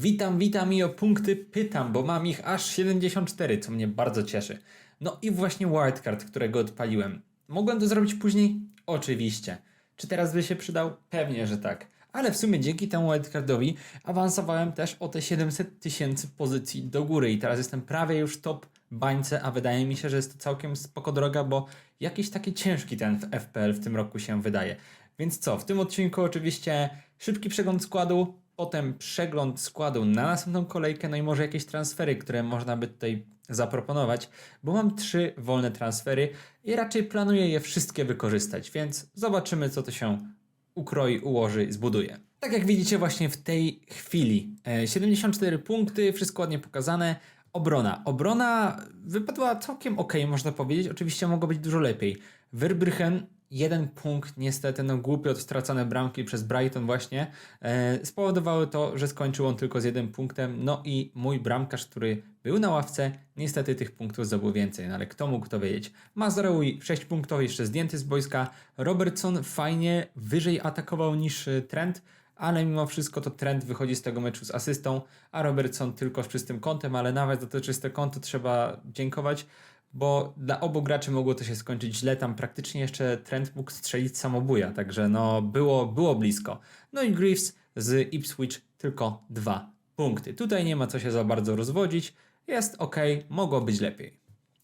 Witam, witam i o punkty pytam, bo mam ich aż 74, co mnie bardzo cieszy. No i właśnie wildcard, którego odpaliłem. Mogłem to zrobić później? Oczywiście. Czy teraz by się przydał? Pewnie, że tak. Ale w sumie dzięki temu wildcardowi awansowałem też o te 700 tysięcy pozycji do góry i teraz jestem prawie już top bańce, a wydaje mi się, że jest to całkiem spoko droga, bo jakiś taki ciężki ten FPL w tym roku się wydaje. Więc co, w tym odcinku oczywiście szybki przegląd składu, potem przegląd składu na następną kolejkę, no i może jakieś transfery, które można by tutaj zaproponować, bo mam trzy wolne transfery i raczej planuję je wszystkie wykorzystać, więc zobaczymy, co to się ukroi, ułoży zbuduje. Tak jak widzicie właśnie w tej chwili. E, 74 punkty, wszystko ładnie pokazane. Obrona. Obrona wypadła całkiem ok, można powiedzieć. Oczywiście mogło być dużo lepiej. Wyrbrychen jeden punkt, niestety, no głupio stracone bramki przez Brighton właśnie, e, spowodowały to, że skończył on tylko z jednym punktem, no i mój bramkarz, który był na ławce, niestety tych punktów zdobył więcej, no ale kto mógł to wiedzieć. Mazraoui 6 punktów, jeszcze zdjęty z boiska, Robertson fajnie wyżej atakował niż e, Trent, ale mimo wszystko to Trent wychodzi z tego meczu z asystą, a Robertson tylko z czystym kątem, ale nawet za to czyste konto trzeba dziękować, bo dla obu graczy mogło to się skończyć źle. Tam praktycznie jeszcze Trent mógł strzelić samobuja, także no było, było blisko. No i Greaves z Ipswich tylko dwa punkty. Tutaj nie ma co się za bardzo rozwodzić. Jest ok, mogło być lepiej.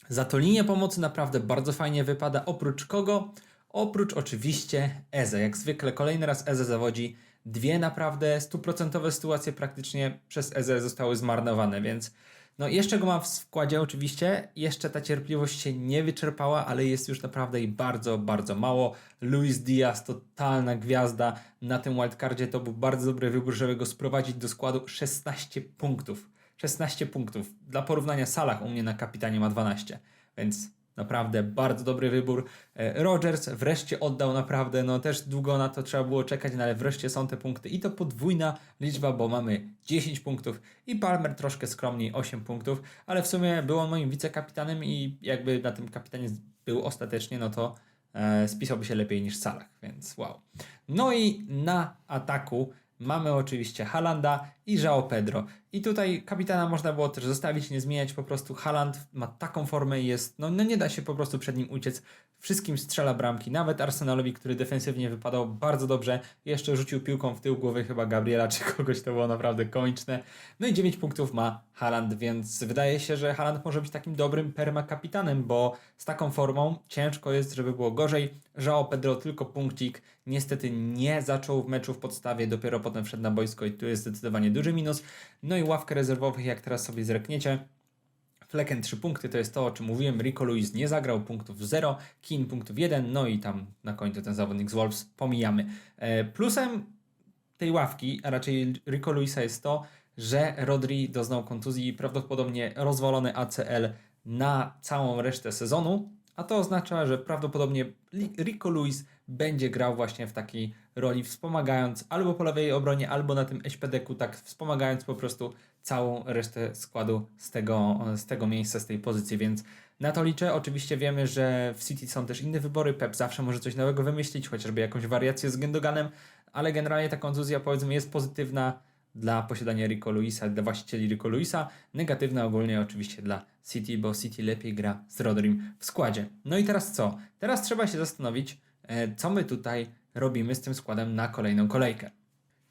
Za to linia pomocy naprawdę bardzo fajnie wypada. Oprócz kogo? Oprócz oczywiście Eze. Jak zwykle kolejny raz Eze zawodzi. Dwie naprawdę stuprocentowe sytuacje praktycznie przez Eze zostały zmarnowane, więc no jeszcze go mam w składzie oczywiście. Jeszcze ta cierpliwość się nie wyczerpała, ale jest już naprawdę i bardzo, bardzo mało. Luis Diaz, totalna gwiazda na tym wildcardzie. To był bardzo dobry wybór, żeby go sprowadzić do składu. 16 punktów. 16 punktów. Dla porównania Salah u mnie na kapitanie ma 12, więc naprawdę bardzo dobry wybór. E, Rogers wreszcie oddał naprawdę, no też długo na to trzeba było czekać, no ale wreszcie są te punkty i to podwójna liczba, bo mamy 10 punktów i Palmer troszkę skromniej 8 punktów, ale w sumie był on moim wicekapitanem i jakby na tym kapitanie był ostatecznie, no to e, spisałby się lepiej niż Salah, więc wow. No i na ataku mamy oczywiście Halanda i João Pedro. I tutaj kapitana można było też zostawić, nie zmieniać, po prostu Haland ma taką formę i jest, no, no nie da się po prostu przed nim uciec. Wszystkim strzela bramki, nawet Arsenalowi, który defensywnie wypadał bardzo dobrze, jeszcze rzucił piłką w tył głowy chyba Gabriela czy kogoś, to było naprawdę komiczne. No i 9 punktów ma Haland, więc wydaje się, że Haland może być takim dobrym permakapitanem, bo z taką formą ciężko jest, żeby było gorzej. João Pedro tylko punkcik, niestety nie zaczął w meczu w podstawie, dopiero potem wszedł na boisko i tu jest zdecydowanie duży minus. No i ławkę rezerwowych, jak teraz sobie zrekniecie, Flecken 3 punkty, to jest to, o czym mówiłem. Rico Luis nie zagrał, punktów 0, Kin punktów 1, no i tam na końcu ten zawodnik z Wolves pomijamy. E, plusem tej ławki, a raczej Rico Luisa jest to, że Rodri doznał kontuzji prawdopodobnie rozwalony ACL na całą resztę sezonu, a to oznacza, że prawdopodobnie Rico Luis będzie grał właśnie w takiej roli, wspomagając albo po lewej obronie, albo na tym SPD-ku, tak wspomagając po prostu całą resztę składu z tego, z tego miejsca, z tej pozycji, więc na to liczę. Oczywiście wiemy, że w City są też inne wybory, Pep zawsze może coś nowego wymyślić, chociażby jakąś wariację z Gendoganem, ale generalnie ta kontuzja powiedzmy jest pozytywna dla posiadania Rico Luisa, dla właścicieli Rico Luisa, negatywna ogólnie oczywiście dla City, bo City lepiej gra z Rodrim w składzie. No i teraz co? Teraz trzeba się zastanowić, co my tutaj robimy z tym składem na kolejną kolejkę.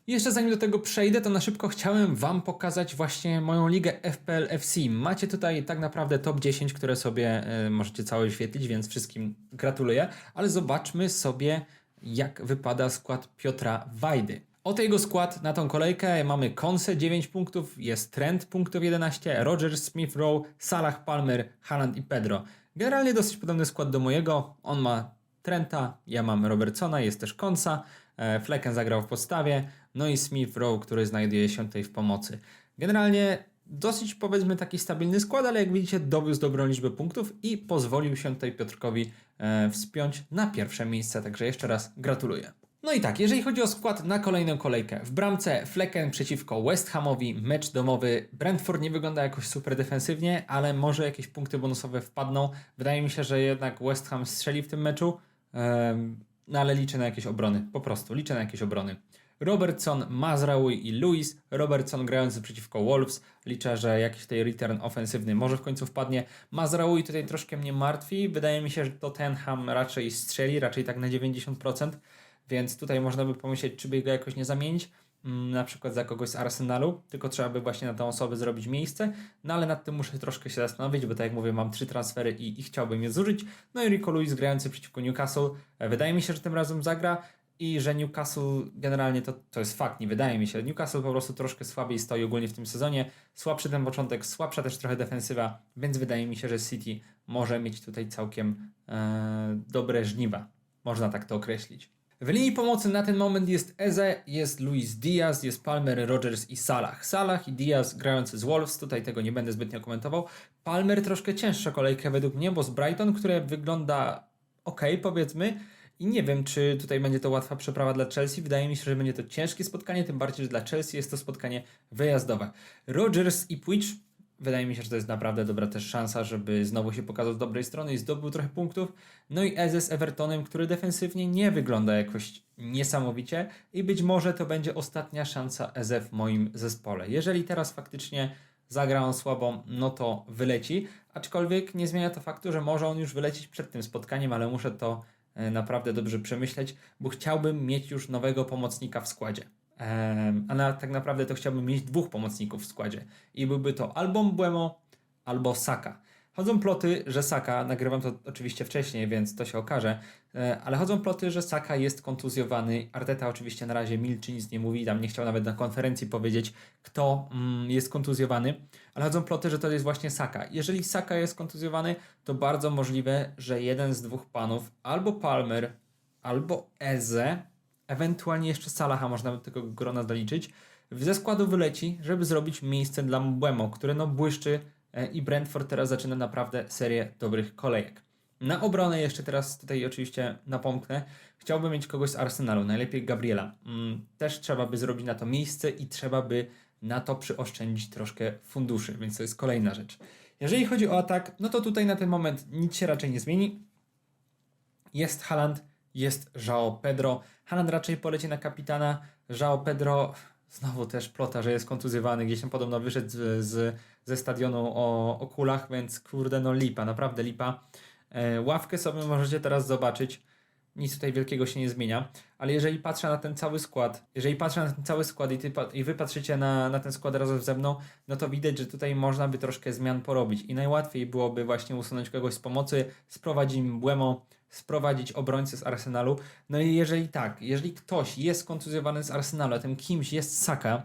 Jeszcze zanim do tego przejdę, to na szybko chciałem Wam pokazać właśnie moją ligę FPL FC. Macie tutaj tak naprawdę top 10, które sobie e, możecie całe wyświetlić, więc wszystkim gratuluję. Ale zobaczmy sobie, jak wypada skład Piotra Wajdy. Oto jego skład na tą kolejkę. Mamy Konse 9 punktów, jest Trent punktów 11, Rogers, Smith Rowe, Salah, Palmer, Haaland i Pedro. Generalnie dosyć podobny skład do mojego. On ma Trenta, ja mam Robertsona, jest też Konsa, e, Flecken zagrał w podstawie, no i Smith Rowe, który znajduje się tutaj w pomocy. Generalnie dosyć powiedzmy taki stabilny skład, ale jak widzicie dowiózł dobrą liczbę punktów i pozwolił się tutaj Piotrkowi e, wspiąć na pierwsze miejsce, także jeszcze raz gratuluję. No i tak, jeżeli chodzi o skład na kolejną kolejkę. W bramce Flecken przeciwko West Hamowi, mecz domowy. Brentford nie wygląda jakoś super defensywnie, ale może jakieś punkty bonusowe wpadną. Wydaje mi się, że jednak West Ham strzeli w tym meczu, no ale liczę na jakieś obrony, po prostu liczę na jakieś obrony. Robertson, Mazraoui i Lewis. Robertson grający przeciwko Wolves. Liczę, że jakiś tutaj return ofensywny może w końcu wpadnie. Mazraoui tutaj troszkę mnie martwi. Wydaje mi się, że Tottenham raczej strzeli, raczej tak na 90%. Więc tutaj można by pomyśleć, czy by go jakoś nie zamienić na przykład za kogoś z Arsenalu, tylko trzeba by właśnie na tę osobę zrobić miejsce, no ale nad tym muszę troszkę się zastanowić, bo tak jak mówię, mam trzy transfery i, i chciałbym je zużyć. No i Rico Lewis grający przeciwko Newcastle, e, wydaje mi się, że tym razem zagra i że Newcastle generalnie to, to jest fakt, nie wydaje mi się. Newcastle po prostu troszkę słabiej stoi ogólnie w tym sezonie, słabszy ten początek, słabsza też trochę defensywa, więc wydaje mi się, że City może mieć tutaj całkiem e, dobre żniwa, można tak to określić. W linii pomocy na ten moment jest Eze, jest Luis Diaz, jest Palmer, Rogers i Salah. Salah i Diaz grający z Wolves, tutaj tego nie będę zbytnio komentował. Palmer troszkę cięższa kolejka według mnie, bo z Brighton, które wygląda ok, powiedzmy, i nie wiem, czy tutaj będzie to łatwa przeprawa dla Chelsea. Wydaje mi się, że będzie to ciężkie spotkanie, tym bardziej, że dla Chelsea jest to spotkanie wyjazdowe. Rogers i Puig Wydaje mi się, że to jest naprawdę dobra też szansa, żeby znowu się pokazał z dobrej strony i zdobył trochę punktów. No i Eze z Evertonem, który defensywnie nie wygląda jakoś niesamowicie i być może to będzie ostatnia szansa Eze w moim zespole. Jeżeli teraz faktycznie zagra on słabo, no to wyleci, aczkolwiek nie zmienia to faktu, że może on już wylecieć przed tym spotkaniem, ale muszę to e, naprawdę dobrze przemyśleć, bo chciałbym mieć już nowego pomocnika w składzie. A tak naprawdę to chciałbym mieć dwóch pomocników w składzie. I byłby to albo Mbeumo, albo Saka. Chodzą ploty, że Saka, nagrywam to oczywiście wcześniej, więc to się okaże, e, ale chodzą ploty, że Saka jest kontuzjowany. Arteta oczywiście na razie milczy, nic nie mówi, tam nie chciał nawet na konferencji powiedzieć, kto mm, jest kontuzjowany, ale chodzą ploty, że to jest właśnie Saka. Jeżeli Saka jest kontuzjowany, to bardzo możliwe, że jeden z dwóch panów, albo Palmer, albo Eze, ewentualnie jeszcze Salaha można do tego grona zaliczyć, ze składu wyleci, żeby zrobić miejsce dla Mbeumo, który no błyszczy e, i Brentford teraz zaczyna naprawdę serię dobrych kolejek. Na obronę jeszcze teraz tutaj oczywiście napomknę. Chciałbym mieć kogoś z Arsenalu, najlepiej Gabriela. Mm, Też trzeba by zrobić na to miejsce i trzeba by na to przyoszczędzić troszkę funduszy, więc to jest kolejna rzecz. Jeżeli chodzi o atak, no to tutaj na ten moment nic się raczej nie zmieni. Jest Haaland, jest João Pedro. Haaland raczej poleci na kapitana. João Pedro znowu też plota, że jest kontuzjowany. Gdzieś tam podobno wyszedł z, z, ze stadionu o, o kulach, więc kurde, no lipa, naprawdę lipa. E, ławkę sobie możecie teraz zobaczyć. Nic tutaj wielkiego się nie zmienia, ale jeżeli patrzę na ten cały skład, jeżeli patrzę na ten cały skład i, ty, i wy patrzycie na, na ten skład razem ze mną, no to widać, że tutaj można by troszkę zmian porobić i najłatwiej byłoby właśnie usunąć kogoś z pomocy, sprowadzić Błemo, sprowadzić obrońcę z Arsenalu. No i jeżeli tak, jeżeli ktoś jest kontuzjowany z Arsenalu, a tym kimś jest Saka,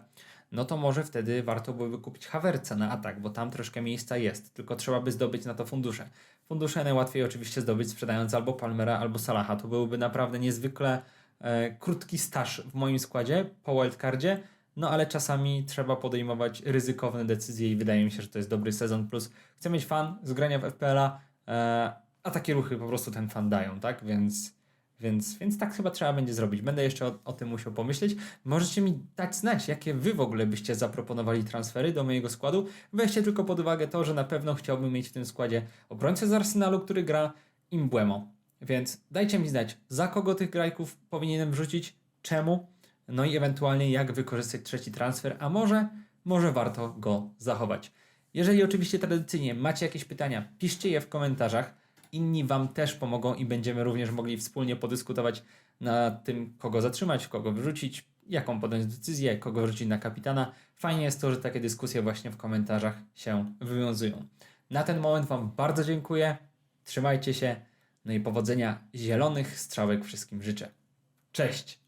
no to może wtedy warto byłoby kupić Havertza na atak, bo tam troszkę miejsca jest, tylko trzeba by zdobyć na to fundusze. Fundusze najłatwiej oczywiście zdobyć sprzedając albo Palmera, albo Salaha. To byłby naprawdę niezwykle e, krótki staż w moim składzie po wildcardzie, no ale czasami trzeba podejmować ryzykowne decyzje i wydaje mi się, że to jest dobry sezon. Plus chcę mieć fan z grania w FPL-a, e, a takie ruchy po prostu ten fan dają, tak? Więc, więc, więc tak chyba trzeba będzie zrobić. Będę jeszcze o, o tym musiał pomyśleć. Możecie mi dać znać, jakie wy w ogóle byście zaproponowali transfery do mojego składu. Weźcie tylko pod uwagę to, że na pewno chciałbym mieć w tym składzie obrońcę z Arsenalu, który gra Imbuemo. Więc dajcie mi znać, za kogo tych grajków powinienem wrzucić, czemu, no i ewentualnie jak wykorzystać trzeci transfer, a może, może warto go zachować. Jeżeli oczywiście tradycyjnie macie jakieś pytania, piszcie je w komentarzach. Inni Wam też pomogą i będziemy również mogli wspólnie podyskutować na tym, kogo zatrzymać, kogo wyrzucić, jaką podjąć decyzję, kogo wrzucić na kapitana. Fajnie jest to, że takie dyskusje właśnie w komentarzach się wywiązują. Na ten moment Wam bardzo dziękuję. Trzymajcie się. No i powodzenia zielonych strzałek wszystkim życzę. Cześć!